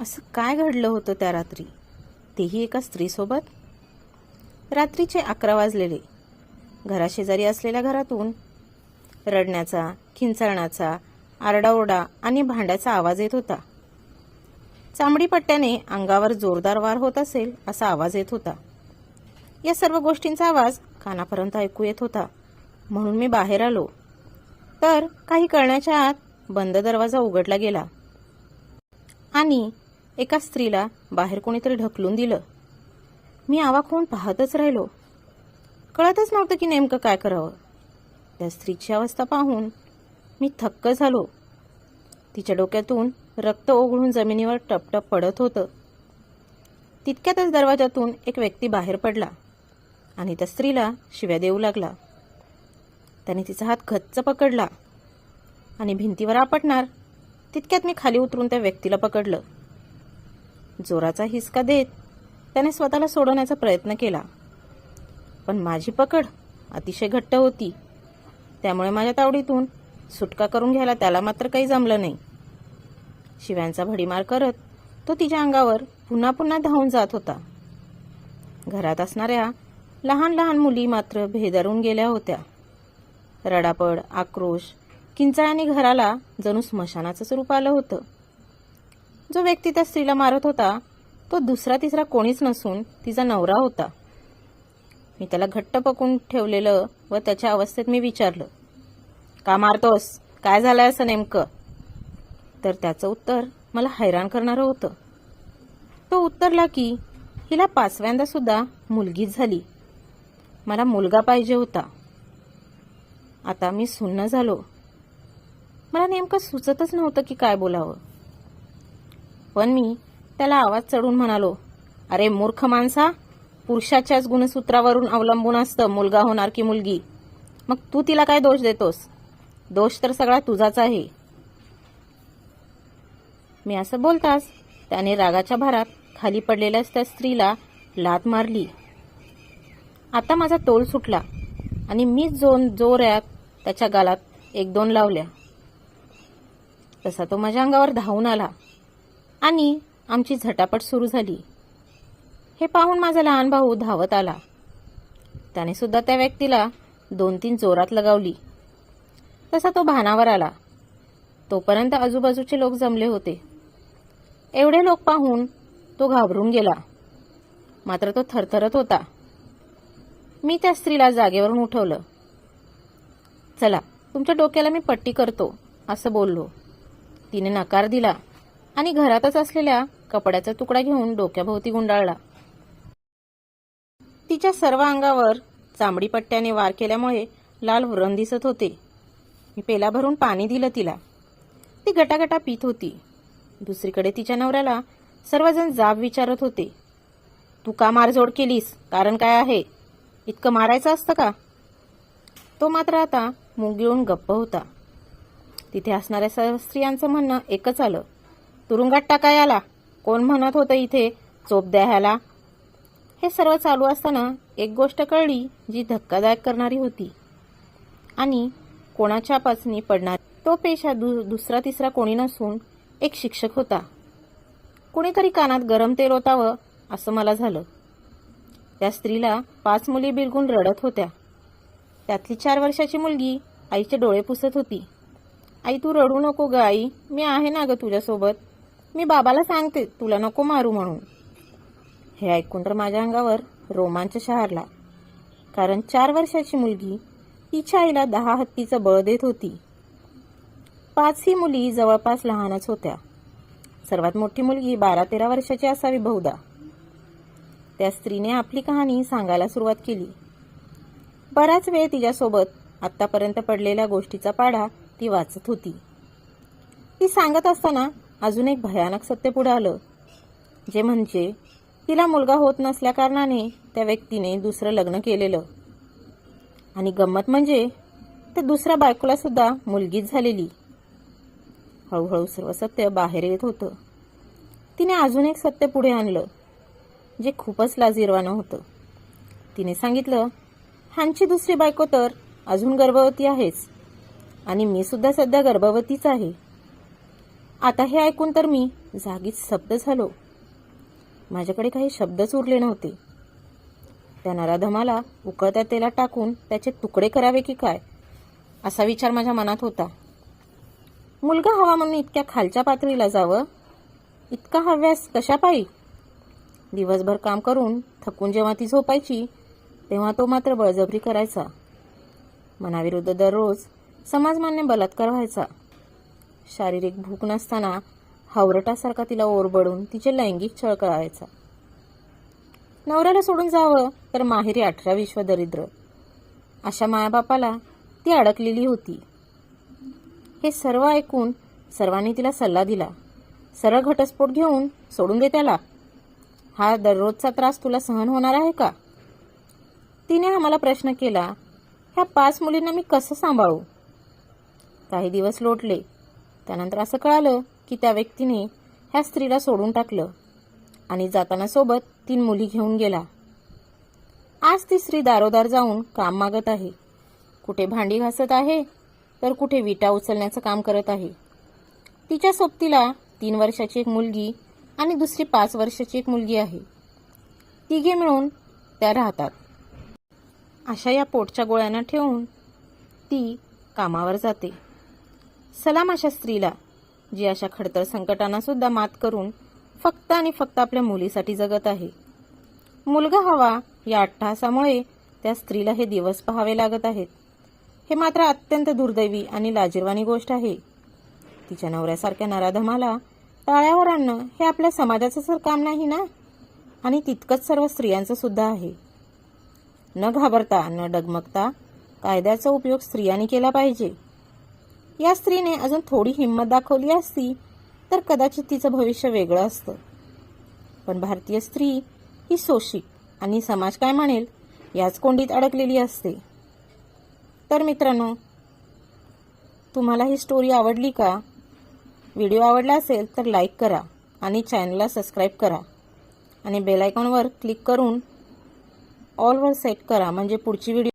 असं काय घडलं होतं त्या रात्री? तेही एका स्त्रीसोबत? रात्रीचे अकरा वाजलेले. घराशेजारी असलेल्या घरातून रडण्याचा खिंचाळण्याचा आरडाओरडा आणि भांड्याचा आवाज येत होता. चांबडी पट्ट्याने अंगावर जोरदार वार होत असेल असा आवाज येत होता. या सर्व गोष्टींचा आवाज कानापर्यंत ऐकू येत होता. म्हणून मी बाहेर आलो. तर काही कळण्याच्या आत बंद दरवाजा उघडला गेला. आणि एका स्त्रीला बाहेर कोणीतरी ढकलून दिलं. मी आवाक होऊन पाहतच राहिलो. कळतच नव्हतं की नेमकं काय करावं. त्या स्त्रीची अवस्था पाहून मी थक्क झालो. तिच्या डोक्यातून रक्त ओघळून जमिनीवर टपटप पडत होतं. तितक्यातच दरवाजातून एक व्यक्ती बाहेर पडला आणि त्या स्त्रीला शिव्या देऊ लागला. त्याने तिचा हात खच्च पकडला आणि भिंतीवर आपटणार तितक्यात मी खाली उतरून त्या व्यक्तीला पकडलं. जोराचा हिसका देत त्याने स्वतःला सोडवण्याचा प्रयत्न केला. पण माझी पकड अतिशय घट्ट होती. त्यामुळे माझ्या तावडीतून सुटका करून घ्यायला त्याला मात्र काही जमलं नाही. शिव्यांचा भडीमार करत तो तिच्या अंगावर पुन्हा पुन्हा धावून जात होता. घरात असणाऱ्या लहान लहान मुली मात्र भेदरून गेल्या होत्या. रडापड आक्रोश किंचाळ्याने घराला जणू स्मशानाचंच रूप आलं होतं. जो व्यक्ती त्या स्त्रीला मारत होता तो दुसरा तिसरा कोणीच नसून तिचा नवरा होता. मी त्याला घट्ट पकडून ठेवलेलं व त्याच्या अवस्थेत मी विचारलं का मारतोस? काय झालंय असं नेमकं? तर त्याचं उत्तर मला हैराण करणारं होतं. तो उत्तरला की हिला पाचव्यांदा सुद्धा मुलगीच झाली. मला मुलगा पाहिजे होता. आता मी सुन्न झालो. मला नेमकं सुचतच नव्हतं की काय बोलावं. पण मी त्याला आवाज चढून म्हणालो अरे मूर्ख माणसा पुरुषाच्याच गुणसूत्रावरून अवलंबून असतं मुलगा होणार की मुलगी. मग तू तिला काय दोष देतोस? दोष तर सगळा तुझाच आहे. मी असं बोलताच त्याने रागाच्या भारात खाली पडलेल्या त्या स्त्रीला लात मारली. आता माझा तोल सुटला आणि मीच जोन जोऱ्यात त्याच्या गालात एक दोन लावल्या. तसा तो माझ्या अंगावर धावून आला. आणि आमची झटापट सुरू झाली. हे पाहून माझा लहान भाऊ धावत आला. त्याने सुद्धा त्या व्यक्तीला दोन तीन जोरात लगावली. तसा तो भानावर आला. तोपर्यंत आजूबाजूचे लोक जमले होते. एवढे लोक पाहून तो घाबरून गेला. मात्र तो थरथरत होता. मी त्या स्त्रीला जागेवरून उठवलं. चला तुमच्या डोक्याला मी पट्टी करतो असं बोललो. तिने नकार दिला. आणि घरातच असलेल्या कपड्याचा तुकडा घेऊन डोक्याभोवती गुंडाळला. तिच्या सर्व अंगावर चांबडी पट्ट्याने वार केल्यामुळे लाल व्रण दिसत होते. मी पेला भरून पाणी दिलं तिला. ती गटागटा पित होती. दुसरीकडे तिच्या नवऱ्याला सर्वजण जाब विचारत होते. तू का मारझोड केलीस? कारण काय आहे? इतकं मारायचं असतं का? तो मात्र आता मुंग येऊन गप्प होता. तिथे असणाऱ्या सर्व स्त्रियांचं म्हणणं एकच आलं. तुरुंगात टाकाय आला. कोण म्हणत होतं इथे? चोप द्या ह्याला. हे सर्व चालू असताना एक गोष्ट कळली जी धक्कादायक करणारी होती. आणि कोणाच्या पाचणी पडणार? तो पेशा दु दुसरा तिसरा कोणी नसून एक शिक्षक होता. कुणीतरी कानात गरम तेल ओतावं असं मला झालं. त्या स्त्रीला पाच मुली बिलगून रडत होत्या. त्यातली चार वर्षाची मुलगी आईचे डोळे पुसत होती. आई तू रडू नको ग आई. मी आहे ना ग तुझ्यासोबत. मी बाबाला सांगते तुला नको मारू म्हणून. हे ऐकून तर माझ्या अंगावर रोमांच शहारला. कारण चार वर्षाची मुलगी तिच्या आईला दहा हत्तीचं बळ देत होती. पाचही मुली जवळपास लहानच होत्या. सर्वात मोठी मुलगी बारा तेरा वर्षाची असावी बहुधा. त्या स्त्रीने आपली कहाणी सांगायला सुरुवात केली. बराच वेळ तिच्यासोबत आत्तापर्यंत पडलेल्या गोष्टीचा पाढा ती वाचत होती. ती सांगत असताना अजून एक भयानक सत्य पुढे आलं जे म्हणजे तिला मुलगा होत नसल्याकारणाने त्या व्यक्तीने दुसरं लग्न केलेलं. आणि गंमत म्हणजे त्या दुसऱ्या बायकोला सुद्धा मुलगीच झालेली. हळूहळू सर्व सत्य बाहेर येत होतं. तिने अजून एक सत्य पुढे आणलं जे खूपच लाजिरवानं होतं. तिने सांगितलं ह्यांची दुसरी बायको तर अजून गर्भवती आहेच. आणि मी सुद्धा सध्या गर्भवतीच आहे. आता हे ऐकून तर मी जागीच स्तब्ध झालो. माझ्याकडे काही शब्दच उरले नव्हते. त्या नराधमाला उकळत्या तेलात टाकून त्याचे तुकडे करावे की काय असा विचार माझ्या मनात होता. मुलगा हवा म्हणून इतक्या खालच्या पातळीला जावं इतका हव्यास कशा पायी? दिवसभर काम करून थकून जेव्हा ती झोपायची तेव्हा तो मात्र बळजबरी करायचा. मनाविरुद्ध दररोज समाजमान्य बलात्कार व्हायचा. शारीरिक भूक नसताना हावरटासारखा तिला ओरबडून तिचे लैंगिक छळ करायचा. नवऱ्याला सोडून जावं तर माहेरी अठरा विश्व दरिद्र. अशा मायाबापाला ती अडकलेली होती. हे सर्व ऐकून सर्वांनी तिला सल्ला दिला. सरळ घटस्फोट घेऊन सोडून दे त्याला. हा दररोजचा त्रास तुला सहन होणार आहे का? तिने आम्हाला प्रश्न केला ह्या पाच मुलींना मी कसं सांभाळू? काही दिवस लोटले. त्यानंतर असं कळालं की त्या व्यक्तीने ह्या स्त्रीला सोडून टाकलं. आणि जाताना सोबत तीन मुली घेऊन गेला. आज ती स्त्री दारोदार जाऊन काम मागत आहे. कुठे भांडी घासत आहे तर कुठे विटा उचलण्याचं काम करत आहे. तिच्या सोबतीला तीन वर्षाची एक मुलगी आणि दुसरी पाच वर्षाची एक मुलगी आहे. तिघे मिळून त्या राहतात. अशा या पोटच्या गोळ्यांना ठेवून ती कामावर जाते. सलाम अशा स्त्रीला जी अशा खडतर संकटांना सुद्धा मात करून फक्त आणि फक्त आपल्या मुलीसाठी जगत आहे. मुलगा हवा या अट्टहासामुळे त्या स्त्रीला हे दिवस पहावे लागत आहेत. हे मात्र अत्यंत दुर्दैवी आणि लाजीरवाणी गोष्ट आहे. तिच्या नवऱ्यासारख्या नराधमाला टाळ्यावर आणणं हे आपल्या समाजाचं सर काम नाही ना? आणि तितकंच सर्व स्त्रियांचं सुद्धा आहे. न घाबरता न डगमगता कायद्याचा उपयोग स्त्रियांनी केला पाहिजे. या स्त्रीने अजून थोडी हिंमत दाखवली असती तर कदाचित तिचं भविष्य वेगळं असतं. पण भारतीय स्त्री ही सोशिक आणि समाज काय म्हणेल याच कोंडीत अडकलेली असते. तर मित्रांनो तुम्हाला ही स्टोरी आवडली का? व्हिडिओ आवडला असेल तर लाईक करा आणि चॅनलला सबस्क्राईब करा. आणि बेल आयकॉनवर क्लिक करून ऑलवर सेट करा. म्हणजे पुढची व्हिडिओ